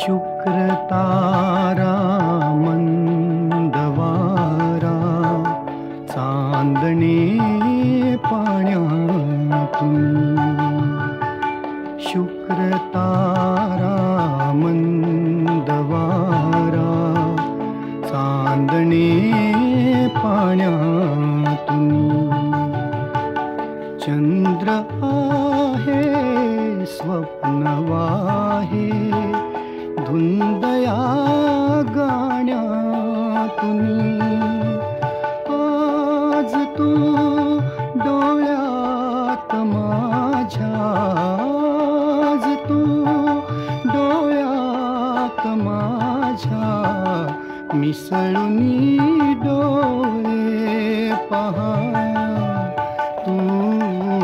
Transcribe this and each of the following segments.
शुक्रतारा मन्द वारा चान्द्या शुक्रतारा मन्दरा चान्दी चन्द्र हे स्वप्नवा हे धुंदया गाण्यातून. आज तू डोळ्यात माझ्या. आज तू डोळ्यात माझ्या. मिसळून डोळे पहा. तू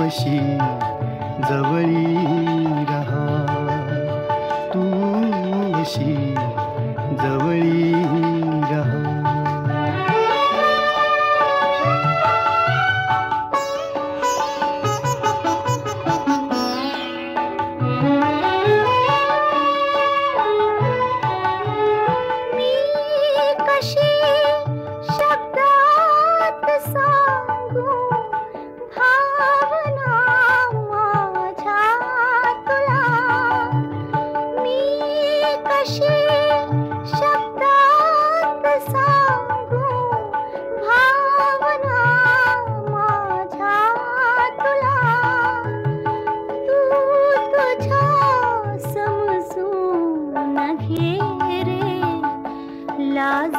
अशी जवळी अशी जवळी